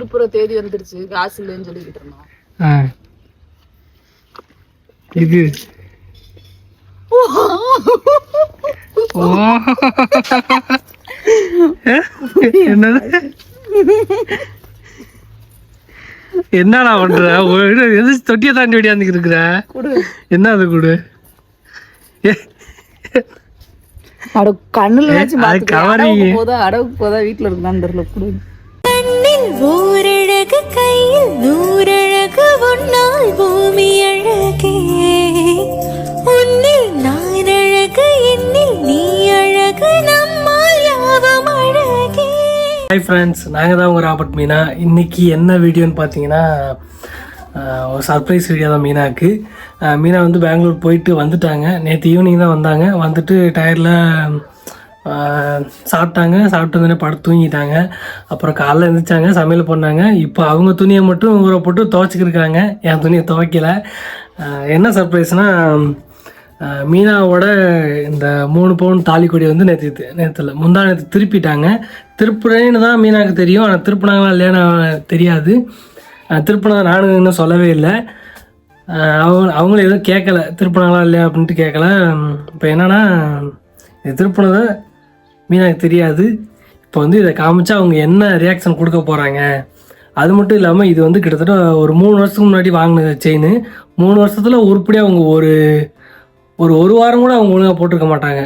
திருப்புற தேதி வந்துருச்சு காசு இல்லைன்னு சொல்லிக்கிட்டு இருந்தோம். இது. என்னது? என்னடா பண்ற? எது தொட்டியை தாண்டி ஓடியாந்துக்கு இருக்கிற? கொடு. என்ன அது கூடு அட கண்ணுல போதா அடவுக்கு போதா வீட்டுல இருந்தான்னு தெரியல கொடு. ஓரழகு கையில் நூறழகு உன்னால் பூமி அழகே. உன்னில் நான் அழகு என்னில் நீ அழகு நம்மால் யாவும் அழகே. ஹாய் ஃப்ரெண்ட்ஸ் நாங்கள் தான் உங்கள் ராபர்ட் மீனா. இன்னைக்கு என்ன வீடியோன்னு பார்த்தீங்கன்னா ஒரு சர்ப்ரைஸ் வீடியோ தான் மீனாவுக்கு மீனா வந்து பெங்களூர் போயிட்டு வந்துட்டாங்க. நேற்று ஈவினிங் தான் வந்தாங்க. வந்துட்டு டயரில் சாப்பிட்டாங்க சாப்பிட்டு வந்தோடனே படம் தூங்கிட்டாங்க. அப்புறம் காலைல எழுந்திரிச்சாங்க சமையல் பண்ணாங்க. இப்போ அவங்க துணியை மட்டும் ஊற போட்டு துவைச்சிக்கிருக்காங்க. என் துணியை துவைக்கல. என்ன சர்ப்ரைஸ்னால் மீனாவோட இந்த மூணு பவுன் தாலிக்கொடி வந்து நேற்று நேற்றுல முந்தா நேற்று திருப்பிட்டாங்க. திருப்புறேன்னு தான் மீனாவுக்கு தெரியும். ஆனால் திருப்பினாங்களா இல்லையான்னு தெரியாது. திருப்பினதை நானும் இன்னும் சொல்லவே இல்லை. அவங்க அவங்களும் எதுவும் கேட்கல திருப்பினாங்களா இல்லையா அப்படின்ட்டு கேட்கல இப்போ என்னென்னா இது திருப்பினதை மீனாக்கு தெரியாது. இப்போ வந்து இதை காமிச்சா அவங்க என்ன ரியாக்ஷன் கொடுக்க போகிறாங்க அது மட்டும் இல்லாமல் இது வந்து கிட்டத்தட்ட ஒரு மூணு வருஷத்துக்கு முன்னாடி வாங்கின செயின் மூணு வருஷத்தில் உருப்படியாக அவங்க ஒரு ஒரு ஒரு வாரம் கூட அவங்க ஒழுங்காக போட்டிருக்க மாட்டாங்க.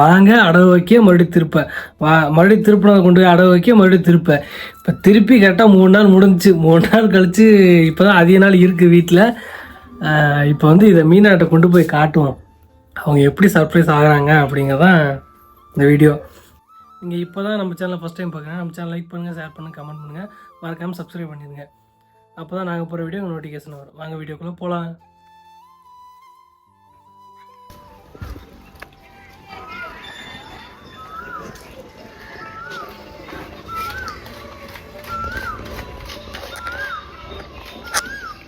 வாங்க அடகு வைக்க மறுபடியும் திருப்ப. வா மறுபடியும் திருப்பினதை கொண்டு போய் அடகு வைக்க மறுபடியும் திருப்ப. இப்போ திருப்பி கரெக்டாக மூணு நாள் முடிஞ்சிச்சு. மூணு நாள் கழிச்சு இப்போ தான் அதிக நாள் இருக்குது வீட்டில் இப்போ வந்து இதை மீனாட்டை கொண்டு போய் காட்டுவோம். அவங்க எப்படி சர்ப்ரைஸ் ஆகுறாங்க அப்படிங்கிறதான் இந்த வீடியோ நீங்கள் இப்போ தான் நம்ம சேனலை ஃபஸ்ட் டைம் பார்க்குறேன் நம்ம சேனல் லைக் பண்ணுங்கள் ஷேர் பண்ணுங்கள் கமெண்ட் பண்ணுங்கள் மறக்காமல் சப்ஸ்கிரைப் பண்ணிடுங்க. அப்போ தான் நாங்கள் போகிற வீடியோ நோட்டிஃபிகேஷன் வரும். வாங்க வீடியோக்குள்ளே போகலாம்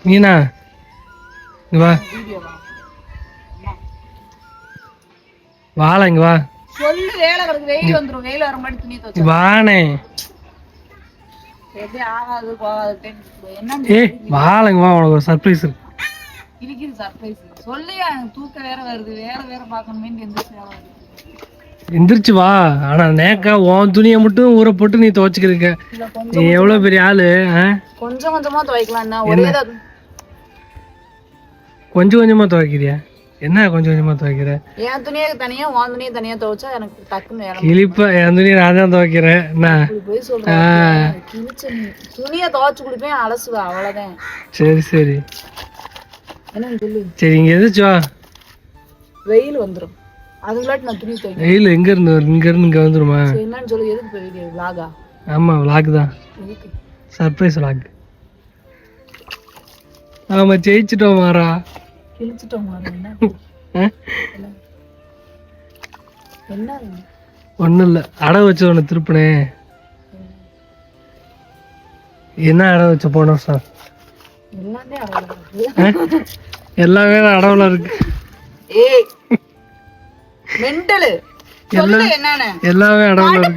மீனா இங்க வா. வாழ இங்க வா. சொல்லு வேலை கிடக்கு வெயில் வந்துரும். வெயில் வர மாதிரி துணி துவச்சு வானே எப்படி ஆகாது போகாது என்ன ஏ வாழ இங்க வா உனக்கு ஒரு சர்ப்ரைஸ் இருக்கு. இருக்குது சர்ப்ரைஸ் சொல்லி எனக்கு தூக்கம் வேற வருது. வேற வேற பார்க்கணுமே எந்திரிச்சு வேலை வருது எந்திரிச்சு வா. ஆனா நேக்கா உன் துணியை மட்டும் ஊற போட்டு நீ துவைச்சிக்கிருக்க. இல்ல நீ எவ்வளவு பெரிய ஆளு? கொஞ்சம் கொஞ்சமா துவைக்கலாம் ஒரே கொஞ்சம் கொஞ்சமா துவைக்கிறியா? என்ன கொஞ்சம் கொஞ்சமா துவைக்கிற? என் துணியை தனியா உன் துணியை தனியா துவைச்சா எனக்கு டக்குன்னு கிளிப்ப என் துணியை நான் தான் துவைக்கிறேன். என்ன? இப்படி போய் சொல்றேன் துணியை துவைச்சு கொடுப்பேன் அலசுவா அவ்வளவுதான். சரி சரி. என்னன்னு சொல்லு? சரி இங்க எதிர்ச்சு வா. வெயில் வந்துரும். அதுங்களாட்டி நான் துணி துவைக்கிறேன். வெயில் எங்க இருந்து? இங்க இருந்து இங்க வந்துருமா? என்னன்னு சொல்லு எதுக்கு போய் விலாகா ஆமா விளாக் தான். சர்ப்ரைஸ் விளாக் ஆமா ஜெயிச்சிட்டோம் மாறா. ஒண்ணும் இல்ல. அடை வச்சு ஒன்று திருப்பினேன் என்ன அடை வச்ச போன வருஷம் எல்லாமே அடவுல இருக்கு. எல்லாமே அடவுல இருக்கு.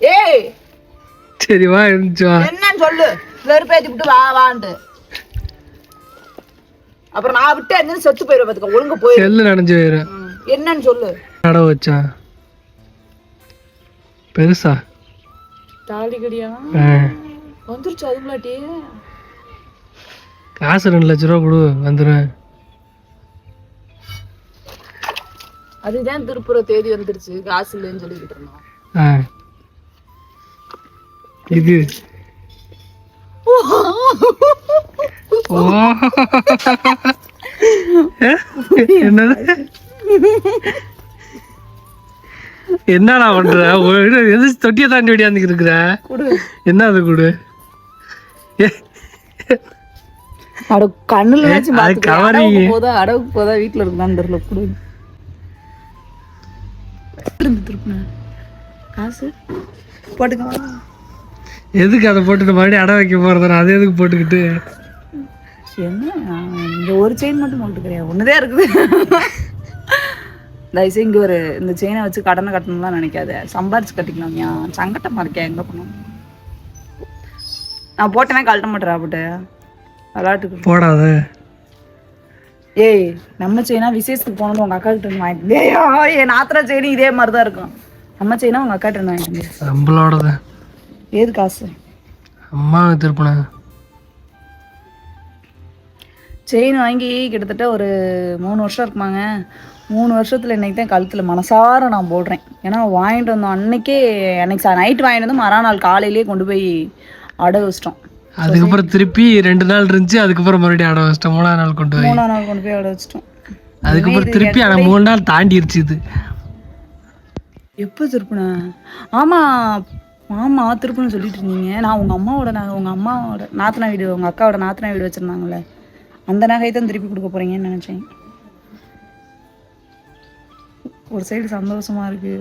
ஏய் சரி வா இருந்துச்சு வா. சொல்லு? வெறுப்பேத்தி விட்டு வா வான்ட்டு. அப்புறம் நான் விட்டு என்ன செத்து போயிருவேன் பாத்துக்க. ஒழுங்கு போயிரு. செல்லு நனைஞ்சு போயிடும் என்னன்னு சொல்லு. அடை வச்சா. பெருசா? தாலி கடியா? ஆ. வந்துருச்சு அதுங்களாட்டி. காசு ரெண்டு லட்ச ரூபா கொடு வந்துடுவேன் அதுதான் திருப்புற தேதி வந்துருச்சு. காசு இல்லைன்னு சொல்லிக்கிட்டு இருந்தோம். இது? என்னது என்னடா பண்ற? எது தொட்டியை தாண்டி ஓடியாந்துக்கு இருக்கிற? கொடு. என்ன அது கொடு அட கண்ணுல வச்சு அது பாத்துக்க covering. அடவுக்கு போதா அடவுக்கு போதா வீட்டுல இருந்தான்னு தெரியல கொடு. காசு? போட்டுக்கவா எதுக்கு அதை போட்டுட்டு மறுபடியும் அடை வைக்க போறதுனா அது எதுக்கு போட்டுக்கிட்டு? என்ன? இந்த ஒரு செயின் மட்டும் போட்டுக்கிறியா ஒண்ணுதான் இருக்குது. தயவுசெய்து இங்கே ஒரு இந்த செயினை வச்சு கடனை கட்டணும்லாம் நினைக்காத. சம்பாரிச்சு கட்டிக்கலாம்யா சங்கட்டமாக இருக்கேன். எங்கே போனோம் நான் போட்டேன்னா கழட்ட மாட்டேறா போட்டு. விளாட்டுக்கு போடாத. ஏய் நம்ம செயினா விசேஷத்துக்கு போனது உங்க அக்கா கிட்ட வாங்கிட்டு என் நாத்திரா செயினும் இதே மாதிரி தான் இருக்கும். நம்ம செயினா உங்க அக்கா கிட்ட வாங்கிட்டு வந்தேன். ஏது காசு? அம்மா திருப்பின செயின் வாங்கி கிட்டத்தட்ட ஒரு மூணு வருஷம் இருக்குமாங்க. மூணு வருஷத்துல இன்னைக்கு தான் கழுத்துல மனசார நான் போடுறேன். ஏன்னா வாங்கிட்டு வந்தோம் அன்னைக்கே அன்னைக்கு நைட்டு வாங்கிட்டு வந்து மறுநாள் காலையிலேயே கொண்டு போய் அடை வச்சிட்டோம். அதுக்கப்புறம் திருப்பி ரெண்டு நாள் இருந்துச்சு அதுக்கப்புறம் மறுபடியும் அடை வச்சிட்டோம். மூணாவது நாள் கொண்டு போய். மூணாம் நாள் கொண்டு போய் அடை வச்சிட்டோம். அதுக்கப்புறம் திருப்பி ஆனால் மூணு நாள் தாண்டிருச்சு இது. எப்போ திருப்பினேன் ஆமா ஆமா திருப்பணும்னு சொல்லிட்டு இருந்தீங்க. நான் உங்க அம்மாவோட நகை உங்க அம்மாவோட நாத்தனா வீடு உங்க அக்காவோட நாத்தனா வீடு வச்சிருந்தாங்கல்ல. அந்த நகையை தான் திருப்பி கொடுக்க போறீங்கன்னு நினைச்சேன். ஒரு சைடு சந்தோஷமா இருக்கு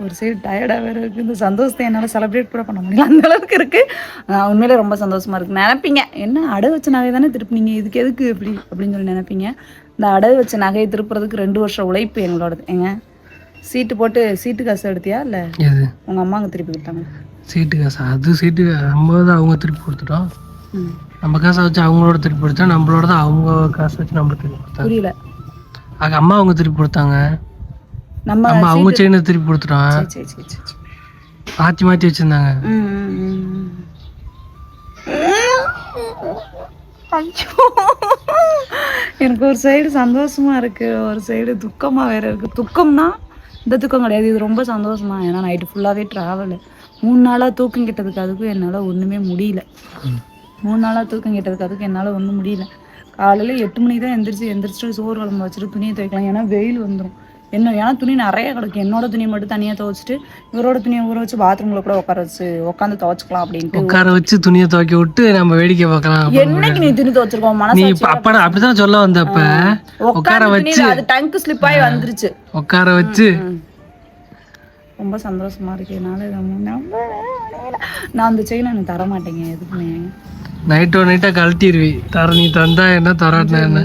ஒரு சைடு டயர்டாக வேற இருக்கு. இந்த சந்தோஷத்தை என்னால் செலிப்ரேட் கூட பண்ண முடியல. அந்த அளவுக்கு இருக்கு. ஆஹ் உண்மையிலே ரொம்ப சந்தோஷமா இருக்கு. நினைப்பீங்க என்ன அடகு வச்ச நகை தானே திருப்பினீங்க? இதுக்கு எதுக்கு இப்படி அப்படின்னு சொல்லி நினைப்பீங்க. இந்த அடகு வச்ச நகையை திருப்புறதுக்கு ரெண்டு வருஷம் உழைப்பு எங்களோடது ஏங்க சீட்டு போட்டு சீட்டு காசு எடுத்தியா இல்லை? உங்கள் அம்மாங்க திருப்பி கொடுத்தாங்க. சீட்டு காசு. அது சீட்டு நம்ம தான் அவங்க திருப்பி கொடுத்துட்டோம். நம்ம காசை வச்சு அவங்களோட திருப்பி கொடுத்தா நம்மளோட தான் அவங்க காசை வச்சு நம்மளுக்கு திருப்பி கொடுத்தாங்க புரியல. ஆக அம்மா அவங்க திருப்பி கொடுத்தாங்க. நம்ம நம்ம அவங்க செயினை திருப்பி கொடுத்துட்டோம். சரி சரி சரி. மாற்றி மாற்றி வச்சுருந்தாங்க. எனக்கு ஒரு சைடு சந்தோஷமா இருக்கு. ஒரு சைடு துக்கமா வேற இருக்கு. துக்கம்னா இந்த துக்கம் கிடையாது. இது ரொம்ப சந்தோஷமா ஏன்னா நைட்டு ஃபுல்லாவே டிராவல் மூணு நாளா தூக்கம் கெட்டதுக்கு அதுக்கும் என்னால ஒண்ணுமே முடியல. மூணு நாளா தூக்கம் கெட்டதுக்கு அதுக்கு என்னால ஒண்ணும் முடியல. காலையில எட்டு மணிக்கு தான் எந்திரிச்சு எந்திரிச்சிட்டு சோறு குழம்பு வச்சுட்டு துணியை துவைக்கலாம். ஏன்னா வெயில் வந்துடும் என்ன ஏன்னா துணி நிறைய கிடக்கு என்னோட துணியை மட்டும் தனியா துவைச்சிட்டு இவரோட துணியை ஊற வச்சு பாத்ரூம்ல கூட உட்கார வச்சு உட்காந்து துவைச்சுக்கலாம் அப்படின்ட்டு. உட்கார வச்சு துணியை துவைக்க விட்டு நம்ம வேடிக்கை பார்க்கலாம் என்னைக்கு நீ துணி துவைச்சிருக்கோம்? நீ மனசு அப்பட அப்படிதான் சொல்ல வந்தப்ப. உட்கார துணியில அது டங்கு ஸ்லிப் ஆகி வந்துருச்சு. உட்கார வச்சு. ரொம்ப சந்தோஷமா இருக்கு. என்னால முடியல. நான் அந்த செயின் எனக்கு தர மாட்டேங்க எதுக்குமே. நைட்டோ நைட்டா கழட்டிடுவி தர நீ தந்தா என்ன தராட்டினா என்ன?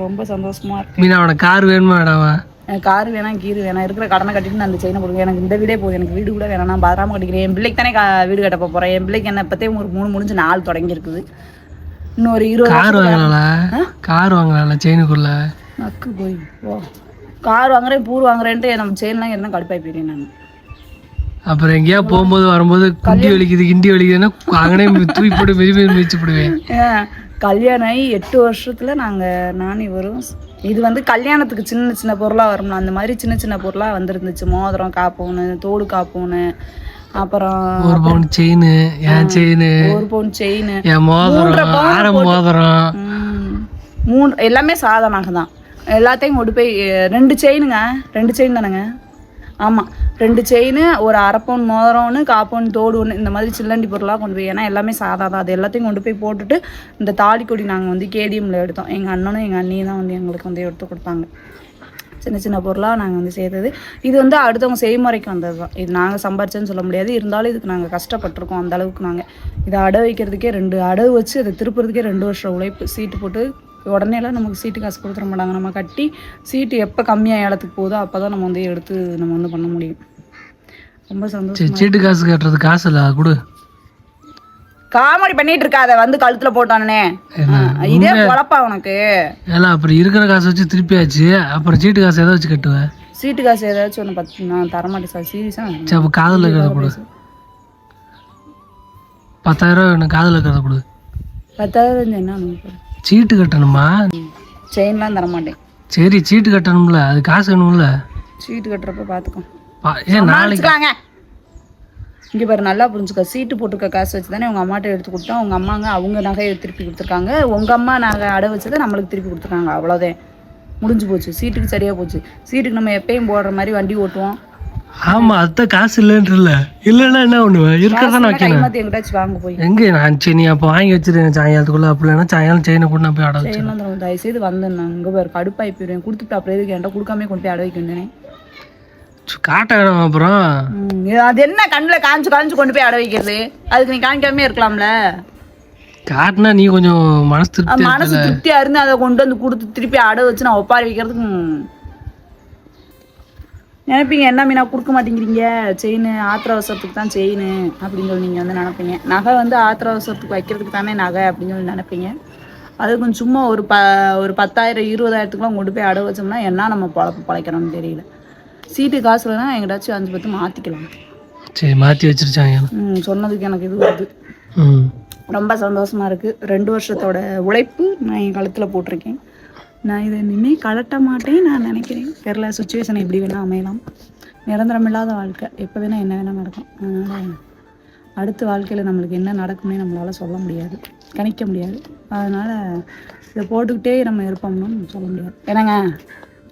ரொம்ப சந்தோஷமா இருக்கு. மீனா அவனை கார் வேணுமா எனக்கு கார் வேணாம் கீரு வேணாம். இருக்கிற கடனை கட்டிட்டு நான் அந்த செயினை கொடுங்க எனக்கு இந்த வீடே போதும். எனக்கு வீடு கூட வேணாம். நான் பத்திரமா கட்டிக்கிறேன். என் பிள்ளைக்கு தானே வீடு கட்ட போறேன். என் பிள்ளைக்கு என்ன இப்பத்தே ஒரு மூணு முடிஞ்சு நாலு தொடங்கி இருக்குது இன்னொரு இருபது கார் வாங்கலாம்ல? கார் வாங்கலாம்ல செயினுக்குள்ள? நக்கு போய். ஓ கார் வாங்குறேன் பூர் வாங்குறேன்ட்டு நம்ம செயின்லாம் என்ன கடுப்பாய் போயிடுறேன் நான். அப்புறம் எங்கேயா போகும்போது வரும்போது குண்டி வலிக்குது கிண்டி வலிக்குதுன்னா அங்கனே தூக்கி போட்டு மிதி மிதி மிதிச்சு போடுவேன் கல்யாணம் ஆகி எட்டு வருஷத்துல நாங்க நானும் இவரும் இது வந்து கல்யாணத்துக்கு சின்ன சின்ன பொருளா வரும்ல அந்த மாதிரி சின்ன சின்ன பொருளா வந்திருந்துச்சு. மோதிரம் காப்போன்னு தோடு காப்போன்னு அப்புறம் ஒரு பவுன் செயின் என் செயின் ஒரு பவுன் செயின் என் மோதிரம் ஆரம் மோதிரம். மூணு எல்லாமே சாதனாக தான். எல்லாத்தையும் கொண்டு போய் ரெண்டு செயினுங்க ரெண்டு செயின் தானேங்க? ஆமாம் ரெண்டு செயின் ஒரு அரை பவுன் மோதிரம்னு காப்பவுன் தோடு ஒன்று இந்த மாதிரி சில்லண்டி பொருளாக கொண்டு போய் ஏன்னா எல்லாமே சாதா தான். அது எல்லாத்தையும் கொண்டு போய் போட்டுட்டு இந்த தாலி கொடி நாங்கள் வந்து கேடிஎம்மில் எடுத்தோம். எங்கள் அண்ணனும் எங்கள் அண்ணியும் தான் வந்து எங்களுக்கு வந்து எடுத்து கொடுத்தாங்க. சின்ன சின்ன பொருளாக நாங்கள் வந்து சேர்த்தது. இது வந்து அடுத்தவங்க செய்முறைக்கு வந்தது தான். இது நாங்கள் சம்பாரிச்சேன்னு சொல்ல முடியாது. இருந்தாலும் இதுக்கு நாங்கள் கஷ்டப்பட்டிருக்கோம் அந்த அளவுக்கு நாங்கள் இதை அடவு வைக்கிறதுக்கே ரெண்டு அடவு வச்சு அதை திருப்புறதுக்கே ரெண்டு வருஷம் உழைப்பு. சீட்டு போட்டு உடனேலாம் நமக்கு சீட்டு காசு கொடுத்துட மாட்டாங்க. நம்ம கட்டி சீட்டு எப்போ கம்மியாக ஏலத்துக்கு போதோ அப்போ தான் நம்ம வந்து எடுத்து நம்ம வந்து பண்ண முடியும். ரொம்ப சந்தோஷம் சீட்டு காசு கட்டுறது காசு இல்லை கொடு. காமெடி பண்ணிட்டு இருக்காத வந்து கழுத்துல போட்டானே இதே பொழப்பா உனக்கு. ஏல அப்புறம் இருக்கிற காசை வச்சு திருப்பியாச்சு. அப்புறம் சீட்டு காசு எதை வச்சு கட்டுவேன் சீட்டு காசு ஏதாச்சும் ஒன்று பத்து நான் தரமாட்டேன் சார் சீரியஸாக சரி அப்போ காதில் இருக்கிறத கொடு. பத்தாயிரம் ரூபா வேணும் காதில் இருக்கிறத கொடு. பத்தாவது என்ன சீட்டு கட்டணுமா? செயின்லாம் தரமாட்டேன். சரி சீட்டு கட்டணும்ல அது காசு வேணும்ல. சீட்டு கட்டுறப்ப பார்த்துக்கோ நாளைக்கு? இங்கே பாரு நல்லா புரிஞ்சுக்க. சீட்டு போட்டுக்க காசு வச்சு தானே உங்கள் அம்மாட்ட எடுத்து கொடுத்தோம். உங்கள் அம்மாங்க அவங்க நகையை திருப்பி கொடுத்துருக்காங்க. உங்கள் அம்மா நகை அடை வச்சதை நம்மளுக்கு திருப்பி கொடுத்துருக்காங்க. அவ்வளோதான் முடிஞ்சு போச்சு. சீட்டுக்கு சரியாக போச்சு. சீட்டுக்கு நம்ம எப்பயும் போடுற மாதிரி வண்டி ஓட்டுவோம். ஆமா அதுதான் காசு இல்லைன்ற இல்ல. இல்லைன்னா என்ன பண்ணுவேன்? இருக்கிறதானே வைக்கணும். கைமாற்றி எங்கிட்டாச்சும் வாங்க போய். எங்க நான் சரி நீ அப்போ வாங்கி வச்சிருக்கேன். சாயங்காலத்துக்குள்ள அப்படி இல்லைன்னா சாயங்காலம் செயினை கூட நான் போய் அடை வச்சிருக்கேன் தரும் தயவுசெய்து வந்தேன் நான் இங்கே பாரு கடுப்பாகி போயிடுவேன் கொடுத்துட்டு அப்புறம் எதுக்கு என்கிட்ட கொடுக்காம கொண்டு போய் அடை வைக்க வேண்டியனே காட்ட வேணும் அப்புறம் அது என்ன கண்ணில் காஞ்சு காஞ்சு கொண்டு போய் அடை வைக்கிறது? அதுக்கு நீ காமிக்காமே இருக்கலாம்ல. காட்டினா நீ கொஞ்சம் மனசு திருப்தி மனசு திருப்தியா இருந்து அதை கொண்டு வந்து கொடுத்து திருப்பி அடை வச்சு நான் ஒப்பாரி வைக்கிறதுக்கு நினைப்பீங்க என்ன மீனா கொடுக்க மாட்டேங்கிறீங்க? செயின் ஆத்திர அவசரத்துக்கு தான் செயின் அப்படின்னு சொல்லி நீங்கள் வந்து நினைப்பீங்க. நகை வந்து ஆத்திர அவசரத்துக்கு வைக்கிறதுக்கு தானே நகை அப்படின்னு சொல்லி நினைப்பீங்க. அது கொஞ்சம் சும்மா ஒரு ப ஒரு பத்தாயிரம் இருபதாயிரத்துக்குலாம் கொண்டு போய் அடகு வச்சோம்னா என்ன நம்ம பொழப்பு பழைக்கிறோம்னு தெரியல. சீட்டு காசுலனா எங்கிட்டாச்சும் அஞ்சு பத்து மாற்றிக்கலாம் சரி மாற்றி வச்சிருச்சாங்க. ம் சொன்னதுக்கு எனக்கு இது வருது. ம். ரொம்ப சந்தோஷமா இருக்கு. ரெண்டு வருஷத்தோட உழைப்பு நான் என் கழுத்துல போட்டிருக்கேன். நான் இதை நின்று கலட்ட மாட்டேன் நான் நினைக்கிறேன். தெரில சுச்சுவேஷன் எப்படி வேணால் அமையலாம். நிரந்தரம் இல்லாத வாழ்க்கை. எப்போ வேணால் என்ன வேணால் நடக்கும். அதனால் அடுத்த வாழ்க்கையில் நம்மளுக்கு என்ன நடக்கும்னே நம்மளால் சொல்ல முடியாது. கணிக்க முடியாது. அதனால் இதை போட்டுக்கிட்டே நம்ம இருப்போம்னு சொல்ல முடியாது. ஏன்னாங்க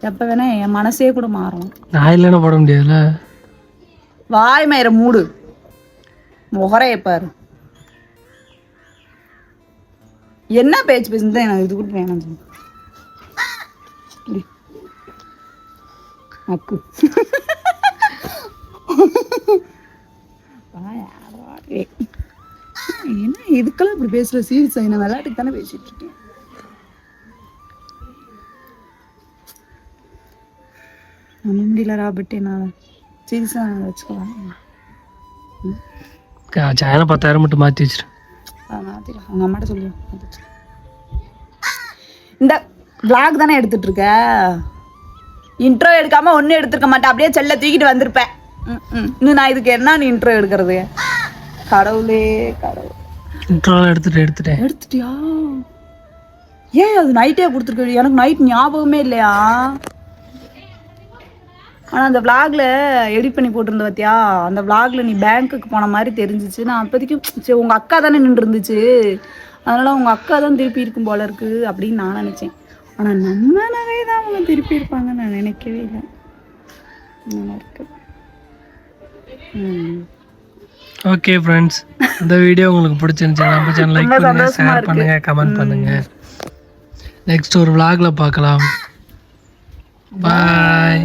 எப்போ வேணால் என் மனசே கூட மாறும். நான் இல்லைன்னா போட முடியாதுல்ல? வாய் மயிர மூடு. முகரைய பாரு. என்ன பேச்சு பேசுனது எனக்கு இது கூட வேணாம் சொல்லு. அக்கு. என்ன இதுக்கெல்லாம் இப்படி பேசுற? சீரியஸா நான் விளையாட்டுக்கு தானே பேசிட்டு இருக்கேன். முடியல ராபர்ட். என்னால் சீரியஸா வச்சுக்கலாம் சாயனா பத்தாயிரம் மட்டும் மாற்றி வச்சிரு. அதை மாத்திடலாம் அவங்க அம்மாட்ட சொல்லி. இந்த vlog தானே எடுத்துட்டு இருக்க இன்ட்ரோ எடுக்காம ஒன்றும் எடுத்துருக்க மாட்டேன். அப்படியே செல்ல தூக்கிட்டு வந்திருப்பேன். இன்னும் நான் இதுக்கு என்ன நீ இன்ட்ரோ எடுக்கிறது? கடவுளே கடவுள். இன்ட்ரோலாம் எடுத்துட்டு எடுத்துட்டேன். எடுத்துட்டியா? ஏன் அது நைட்டே கொடுத்துருக்க? எனக்கு நைட் ஞாபகமே இல்லையா? ஆனால் அந்த vlogல எடிட் பண்ணி போட்டிருந்த பார்த்தியா அந்த vlogல நீ பேங்க்குக்கு போன மாதிரி தெரிஞ்சிச்சு. நான் அப்போதைக்கு சரி உங்கள் அக்கா தானே நின்று இருந்துச்சு அதனால் உங்கள் அக்கா தான் திருப்பி இருக்கும் போல இருக்கு அப்படின்னு நான் நினச்சேன். ஆனால் நம்ம நகை தான் அவங்க திருப்பி இருப்பாங்க நான் நினைக்கவே இல்லை. நல்லா இருக்கு. ஓகே ஃப்ரெண்ட்ஸ் இந்த வீடியோ உங்களுக்கு பிடிச்சிருந்துச்சு நம்ம சேனல் லைக் பண்ணுங்க ஷேர். பண்ணுங்க கமெண்ட் பண்ணுங்க. நெக்ஸ்ட் ஒரு vlogல பார்க்கலாம். பாய்